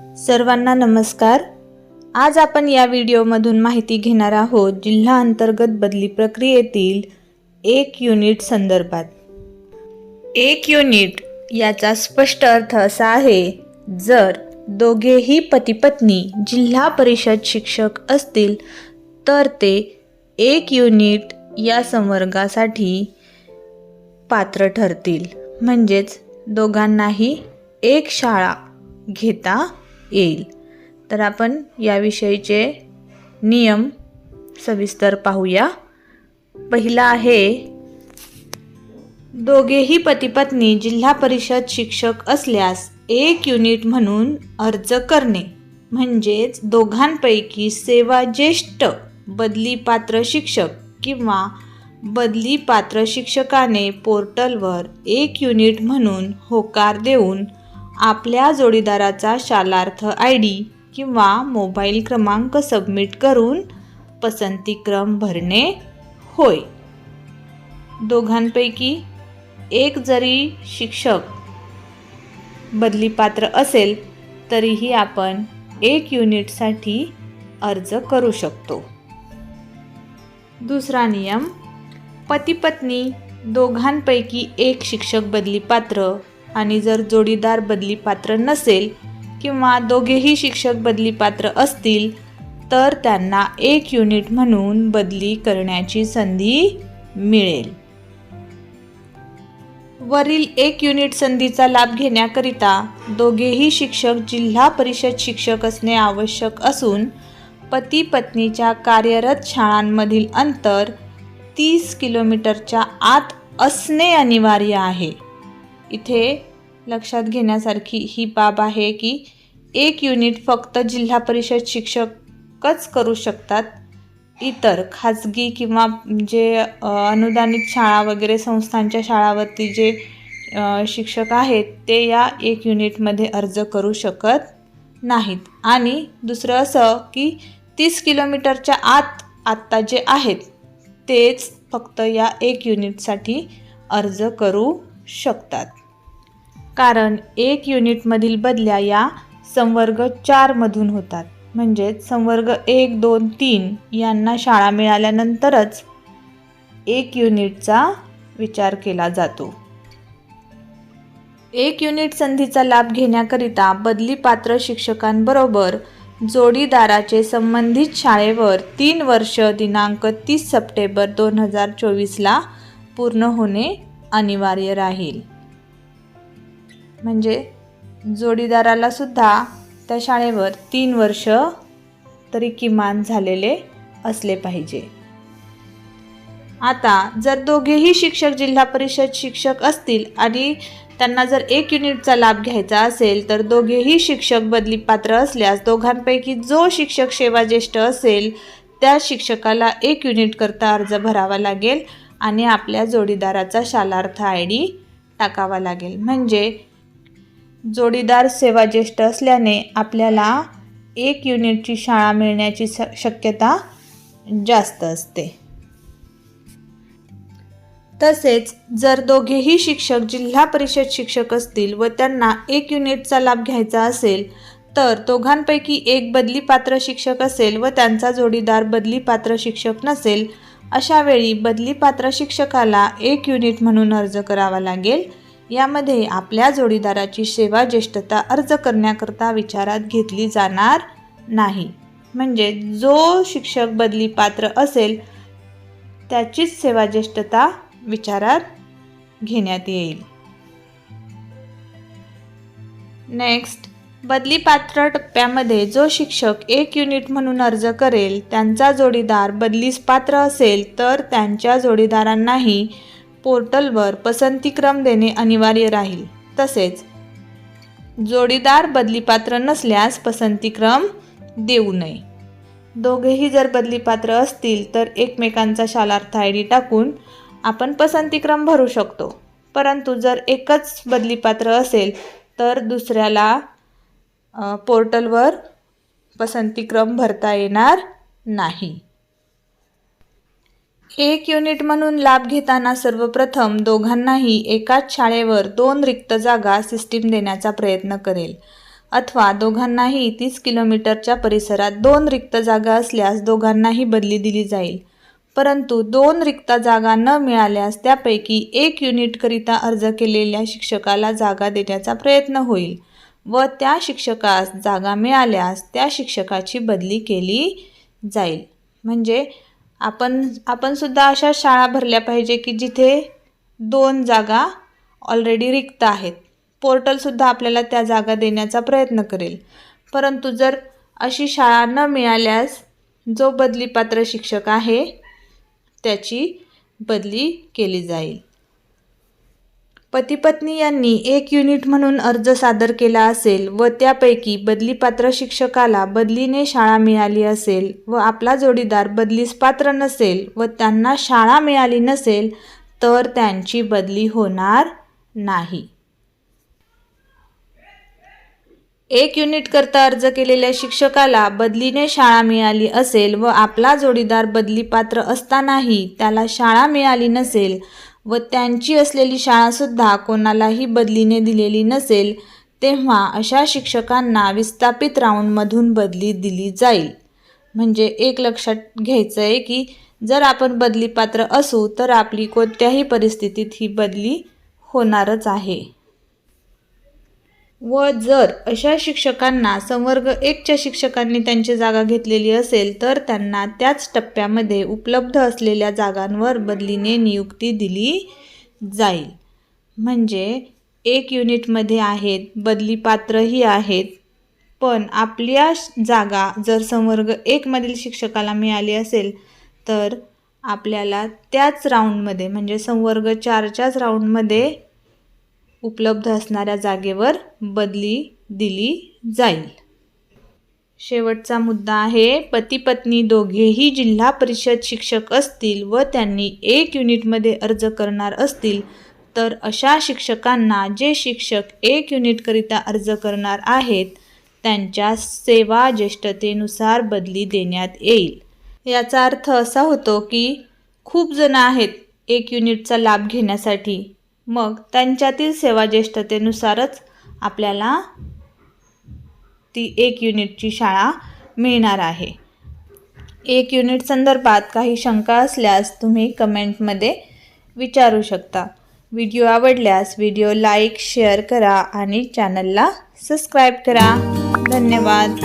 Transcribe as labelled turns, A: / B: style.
A: सर्वांना नमस्कार. आज आपण या व्हिडिओमधून माहिती घेणार आहोत जिल्हा अंतर्गत बदली प्रक्रियेतील एक युनिट संदर्भात. एक युनिट याचा स्पष्ट अर्थ असा आहे जर दोघेही पतीपत्नी जिल्हा परिषद शिक्षक असतील तर ते एक युनिट या संवर्गासाठी पात्र ठरतील. म्हणजेच दोघांनाही एक शाळा घेता येईल. तर आपण याविषयीचे नियम सविस्तर पाहूया. पहिला आहे दोघेही पतीपत्नी जिल्हा परिषद शिक्षक असल्यास एक युनिट म्हणून अर्ज करणे. म्हणजेच दोघांपैकी सेवाज्येष्ठ बदली पात्र शिक्षक किंवा बदली पात्र शिक्षकाने पोर्टलवर एक युनिट म्हणून होकार देऊन आपल्या जोडीदाराचा शालार्थ आय डी किंवा मोबाईल क्रमांक सबमिट करून पसंतीक्रम भरणे होय. दोघांपैकी एक जरी शिक्षक बदली पात्र असेल तरीही आपण एक युनिटसाठी अर्ज करू शकतो. दुसरा नियम पती पत्नी दोघांपैकी एक शिक्षक बदली पात्र आणि जर जोडीदार बदली पात्र नसेल किंवा दोघेही शिक्षक बदली पात्र असतील तर त्यांना एक युनिट म्हणून बदली करण्याची संधी मिळेल. वरील एक युनिट संधीचा लाभ घेण्याकरिता दोघेही शिक्षक जिल्हा परिषद शिक्षक असणे आवश्यक असून पती पत्नीच्या कार्यरत शाळांमधील अंतर तीस किलोमीटरच्या आत असणे अनिवार्य आहे. इथे लक्षात घेण्यासारखी ही बाब आहे की एक युनिट फक्त जिल्हा परिषद शिक्षकच करू शकतात. इतर खाजगी किंवा जे अनुदानित शाळा वगैरे संस्थांच्या शाळावरती जे शिक्षक आहेत ते या एक युनिटमध्ये अर्ज करू शकत नाहीत. आणि दुसरं असं की तीस किलोमीटरच्या आत आत्ता जे आहेत तेच फक्त या एक युनिटसाठी अर्ज करू शकतात. कारण एक युनिटमधील बदल्या या संवर्ग चारमधून होतात. म्हणजेच संवर्ग एक दोन तीन यांना शाळा मिळाल्यानंतरच एक युनिटचा विचार केला जातो. एक युनिट संधीचा लाभ घेण्याकरिता बदली पात्र शिक्षकांबरोबर जोडीदाराचे संबंधित शाळेवर तीन वर्ष दिनांक तीस सप्टेंबर दोन हजार चोवीसला पूर्ण होणे अनिवार्य राहील. म्हणजे जोडीदाराला सुद्धा त्या शाळेवर तीन वर्ष तरी किमान झालेले असले पाहिजे. आता जर दोघेही शिक्षक जिल्हा परिषद शिक्षक असतील आणि त्यांना जर एक युनिटचा लाभ घ्यायचा असेल तर दोघेही शिक्षक बदली पात्र असल्यास दोघांपैकी जो शिक्षक सेवा ज्येष्ठ असेल त्या शिक्षकाला एक युनिट करता अर्ज भरावा लागेल आणि आपल्या जोडीदाराचा शालार्थ आय डी टाकावा लागेल. म्हणजे जोडीदार सेवाज्येष्ठ असल्याने आपल्याला एक युनिटची शाळा मिळण्याची स शक्यता जास्त असते. तसेच जर दोघेही शिक्षक जिल्हा परिषद शिक्षक असतील व त्यांना एक युनिटचा लाभ घ्यायचा असेल तर दोघांपैकी एक बदली पात्र शिक्षक असेल व त्यांचा जोडीदार बदली पात्र शिक्षक नसेल अशावेळी बदली पात्र शिक्षकाला एक युनिट म्हणून अर्ज करावा लागेल. यामध्ये आपल्या जोडीदाराची सेवा ज्येष्ठता अर्ज करण्याकरता विचारात घेतली जाणार नाही. म्हणजे जो शिक्षक बदली पात्र असेल त्याचीच सेवा ज्येष्ठता विचारात घेण्यात येईल. नेक्स्ट बदली पात्र टप्प्यामध्ये जो शिक्षक एक युनिट म्हणून अर्ज करेल त्यांचा जोडीदार बदलीस पात्र असेल तर त्यांच्या जोडीदारांनाही पोर्टलवर पसंतीक्रम देणे अनिवार्य राहील. तसेच जोडीदार बदलीपात्र नसल्यास पसंतीक्रम देऊ नये. दोघेही जर बदलीपात्र असतील तर एकमेकांचा शालार्थ आय डी टाकून आपण पसंतीक्रम भरू शकतो. परंतु जर एकच बदलीपात्र असेल तर दुसऱ्याला पोर्टलवर पसंतीक्रम भरता येणार नाही. एक युनिट म्हणून लाभ घेताना सर्वप्रथम दोघांनाही एकाच शाळेवर दोन रिक्त जागा सिस्टीम देण्याचा प्रयत्न करेल. अथवा दोघांनाही तीस किलोमीटरच्या परिसरात दोन रिक्त जागा असल्यास दोघांनाही बदली दिली जाईल. परंतु दोन रिक्त जागा न मिळाल्यास त्यापैकी एक युनिटकरिता अर्ज केलेल्या शिक्षकाला जागा देण्याचा प्रयत्न होईल व त्या शिक्षकास जागा मिळाल्यास त्या शिक्षकाची बदली केली जाईल. म्हणजे आपण आपणसुद्धा अशा शाळा भरल्या पाहिजे की जिथे दोन जागा ऑलरेडी रिक्त आहेत. पोर्टलसुद्धा आपल्याला त्या जागा देण्याचा प्रयत्न करेल. परंतु जर अशी शाळा न मिळाल्यास जो बदलीपात्र शिक्षक आहे त्याची बदली केली जाईल. पतीपत्नी यांनी एक युनिट म्हणून अर्ज सादर केला असेल व त्यापैकी बदलीपात्र शिक्षकाला बदलीने शाळा मिळाली असेल व आपला जोडीदार बदलीस पात्र नसेल व त्यांना शाळा मिळाली नसेल तर त्यांची बदली होणार नाही. एक युनिटकरता अर्ज केलेल्या शिक्षकाला बदलीने शाळा मिळाली असेल व आपला जोडीदार बदली पात्र असतानाही त्याला शाळा मिळाली नसेल व त्यांची असलेली शाळासुद्धा कोणालाही बदलीने दिलेली नसेल तेव्हा अशा शिक्षकांना विस्थापित राऊंडमधून बदली दिली जाईल. म्हणजे एक लक्षात घ्यायचं आहे की जर आपण बदली पात्र असू तर आपली कोणत्याही परिस्थितीत ही बदली होणारच आहे. व जर अशा शिक्षकांना संवर्ग एकच्या शिक्षकांनी त्यांची जागा घेतलेली असेल तर त्यांना त्याच टप्प्यामध्ये उपलब्ध असलेल्या जागांवर बदलीने नियुक्ती दिली जाईल. म्हणजे एक युनिटमध्ये आहेत बदली पात्रही आहेत पण आपल्या जागा जर संवर्ग एकमधील शिक्षकाला मिळाली असेल तर आपल्याला त्याच राऊंडमध्ये म्हणजे संवर्ग चारच्याच राऊंडमध्ये उपलब्ध असणाऱ्या जागेवर बदली दिली जाईल. शेवटचा मुद्दा आहे पती पत्नी दोघेही जिल्हा परिषद शिक्षक असतील व त्यांनी एक युनिटमध्ये अर्ज करणार असतील तर अशा शिक्षकांना जे शिक्षक एक युनिटकरिता अर्ज करणार आहेत त्यांच्या सेवा ज्येष्ठतेनुसार बदली देण्यात येईल. याचा अर्थ असा होतो की खूप जण आहेत एक युनिटचा लाभ घेण्यासाठी मग त्यांच्यातील सेवा ज्येष्ठतेनुसारच आपल्याला ती एक युनिटची शाळा मिळणार आहे. एक युनिट संदर्भात काही शंका असल्यास तुम्ही कमेंटमध्ये विचारू शकता. व्हिडिओ आवडल्यास व्हिडिओ लाईक शेअर करा आणि चॅनलला सबस्क्राईब करा. धन्यवाद.